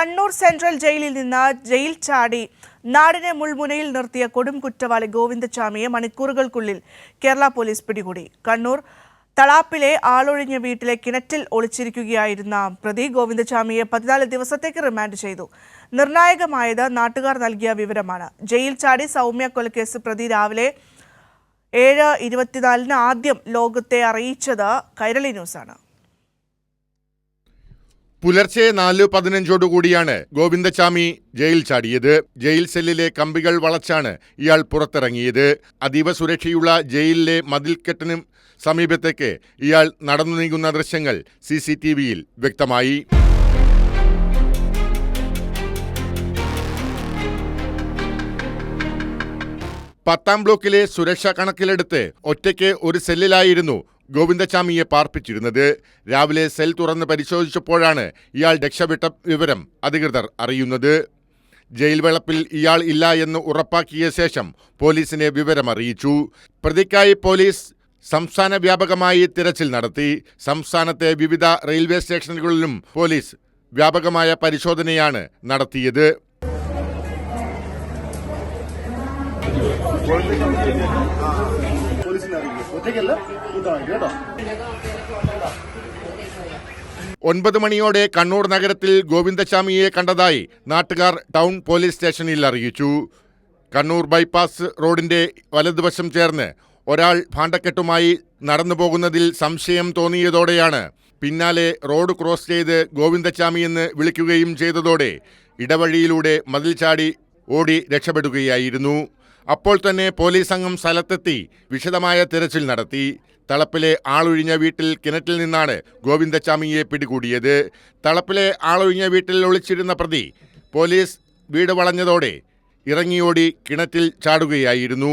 Kannur central ജയിലിൽ നിന്ന് jail ചാടി നാടിനെ മുൾമുനയിൽ നിർത്തിയ കൊടും കുറ്റവാളി ഗോവിന്ദചാമിയെ മണിക്കൂറുകൾക്കുള്ളിൽ കേരള പോലീസ് പിടികൂടി. കണ്ണൂർ തളാപ്പിലെ ആളൊഴിഞ്ഞ വീട്ടിലെ കിണറ്റിൽ ഒളിച്ചിരിക്കുകയായിരുന്ന പ്രതി ഗോവിന്ദചാമിയെ പതിനാല് ദിവസത്തേക്ക് റിമാൻഡ് ചെയ്തു. നിർണായകമായത് നാട്ടുകാർ നൽകിയ വിവരമാണ്. ജയിൽ ചാടി സൗമ്യ കൊലക്കേസ് പ്രതി രാവിലെ ഏഴ് ഇരുപത്തിനാലിന് ആദ്യം ലോകത്തെ അറിയിച്ചത് കൈരളി ന്യൂസാണ്. പുലർച്ചെ നാല് പതിനഞ്ചോടുകൂടിയാണ് ഗോവിന്ദചാമി ജയിൽ ചാടിയത്. ജയിൽ സെല്ലിലെ കമ്പികൾ വളച്ചാണ് ഇയാൾ പുറത്തിറങ്ങിയത്. അതീവ സുരക്ഷയുള്ള ജയിലിലെ മതിൽക്കെട്ടിനും സമീപത്തേക്ക് ഇയാൾ നടന്നു നീങ്ങുന്ന ദൃശ്യങ്ങൾ സി സി ടി വിയിൽ വ്യക്തമായി. പത്താം ബ്ലോക്കിലെ സുരക്ഷ കണക്കിലെടുത്ത് ഒറ്റയ്ക്ക് ഒരു സെല്ലിലായിരുന്നു ഗോവിന്ദചാമിയെ പാർപ്പിച്ചിരുന്നത്. രാവിലെ സെൽ തുറന്ന് പരിശോധിച്ചപ്പോഴാണ് ഇയാൾ രക്ഷപ്പെട്ട വിവരം അധികൃതർ അറിയുന്നത്. ജയിൽ വെളപ്പിൽ ഇയാൾ ഇല്ല എന്ന് ഉറപ്പാക്കിയ ശേഷം പോലീസിനെ വിവരമറിയിച്ചു പ്രതിക്കായി പോലീസ് സംസ്ഥാന വ്യാപകമായി തിരച്ചിൽ നടത്തി. സംസ്ഥാനത്തെ വിവിധ റെയിൽവേ സ്റ്റേഷനുകളിലും പോലീസ് വ്യാപകമായ പരിശോധനയാണ് നടത്തിയത്. Thank അറിയിക്കും ഒൻപത് മണിയോടെ കണ്ണൂർ നഗരത്തിൽ ഗോവിന്ദചാമിയെ കണ്ടതായി നാട്ടുകാർ ടൗൺ പോലീസ് സ്റ്റേഷനിൽ അറിയിച്ചു. കണ്ണൂർ ബൈപ്പാസ് റോഡിന്റെ വലതുവശം ചേർന്ന് ഒരാൾ ഭാണ്ഡക്കെട്ടുമായി നടന്നു പോകുന്നതിൽ സംശയം തോന്നിയതോടെയാണ് പിന്നാലെ റോഡ് ക്രോസ് ചെയ്ത് ഗോവിന്ദചാമി എന്ന് വിളിക്കുകയും ചെയ്തതോടെ ഇടവഴിയിലൂടെ മതിൽ ചാടി ഓടി രക്ഷപ്പെടുകയായിരുന്നു. അപ്പോൾ തന്നെ പോലീസ് സംഘം സ്ഥലത്തെത്തി വിശദമായ തിരച്ചിൽ നടത്തി. തളപ്പിലെ ആളൊഴിഞ്ഞ വീട്ടിൽ കിണറ്റിൽ നിന്നാണ് ഗോവിന്ദചാമിയെ പിടികൂടിയത്. തളപ്പിലെ ആളൊഴിഞ്ഞ വീട്ടിൽ ഒളിച്ചിരുന്ന പ്രതി പോലീസ് വീട് വളഞ്ഞതോടെ ഇറങ്ങിയോടി കിണറ്റിൽ ചാടുകയായിരുന്നു.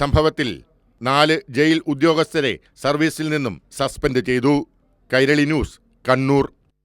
സംഭവത്തിൽ നാല് ജയിൽ ഉദ്യോഗസ്ഥരെ സർവീസിൽ നിന്നും സസ്പെൻഡ് ചെയ്തു. കൈരളി ന്യൂസ് കണ്ണൂർ.